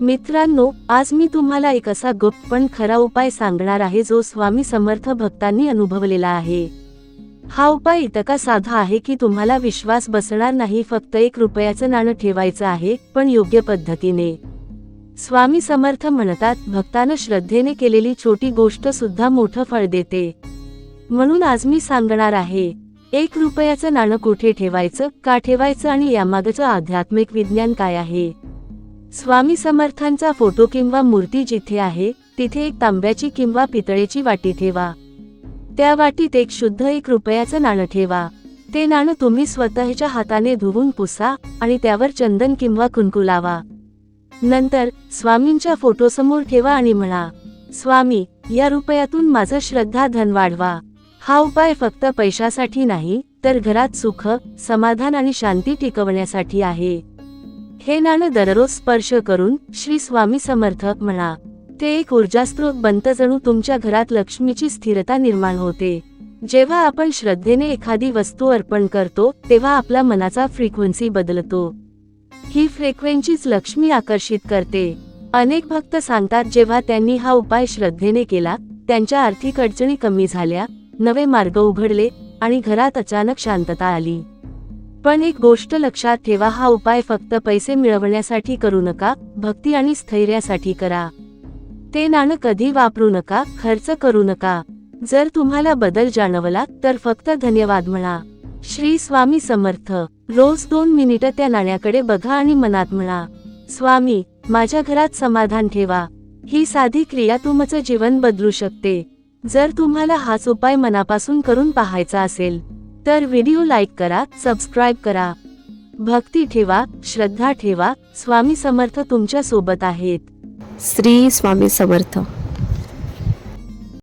मित्रांनो आज मी तुम्हाला एक असा गुप्त पण खरा उपाय सांगणार आहे जो स्वामी समर्थ भक्तांनी अनुभवलेला आहे. हा उपाय इतका साधा आहे की तुम्हाला विश्वास बसणार नाही फक्त एक रुपयाचं नाणं ठेवायचं आहे पण योग्य पद्धतीने. स्वामी समर्थ म्हणतात भक्तानं श्रद्धेने केलेली छोटी गोष्ट सुद्धा मोठं फळ देते. म्हणून आज मी सांगणार आहे एक रुपयाचं नाणं कुठे ठेवायचं का ठेवायचं आणि यामागचं आध्यात्मिक विज्ञान काय आहे? स्वामी समर्थांचा फोटो किंवा मूर्ती जिथे आहे तिथे एक तांब्याची किंवा पितळेची वाटी ठेवा. त्या वाटीत एक शुद्ध एक रुपयाचं नाणं ठेवा. ते नाणं तुम्ही स्वतःच्या हाताने धुवून पुसा आणि त्यावर चंदन किंवा कुंकू लावा. नंतर स्वामींच्या फोटोसमोर ठेवा आणि म्हणा स्वामी या रुपयातून माझं श्रद्धा धन वाढवा. हा उपाय फक्त पैशासाठी नाही तर घरात सुख समाधान आणि शांती टिकवण्यासाठी आहे. हे नाणं दररोज स्पर्श करून श्री स्वामी समर्थ म्हणा ते एक ऊर्जास्त्रोत बनत जणू तुमच्या घरात लक्ष्मीची स्थिरता निर्माण होते. जेव्हा आपण श्रद्धेने एखादी वस्तू अर्पण करतो तेव्हा आपला मनाचा फ्रिक्वेन्सी बदलतो. ही फ्रिक्वेन्सीच लक्ष्मी आकर्षित करते. अनेक भक्त सांगतात जेव्हा त्यांनी हा उपाय श्रद्धेने केला त्यांच्या आर्थिक अडचणी कमी झाल्या नवे मार्ग उघडले आणि घरात अचानक शांतता आली. पण एक गोष्ट लक्षात ठेवा हा उपाय फक्त पैसे मिळवण्यासाठी करू नका भक्ती आणि स्थैर्यासाठी करा. ते नाणं कधी वापरू नका खर्च करू नका. जर तुम्हाला बदल जाणवला तर फक्त धन्यवाद म्हणा. श्री स्वामी समर्थ. रोज दोन मिनिटं त्या नाण्याकडे बघा आणि मनात म्हणा. स्वामी माझ्या घरात समाधान ठेवा. ही साधी क्रिया तुमचं जीवन बदलू शकते. जर तुम्हाला हाच उपाय मनापासून करून पाहायचा असेल तर व्हिडिओ लाईक करा सबस्क्राईब करा. भक्ती ठेवा श्रद्धा ठेवा. स्वामी समर्थ तुमच्यासोबत आहेत. श्री स्वामी समर्थ.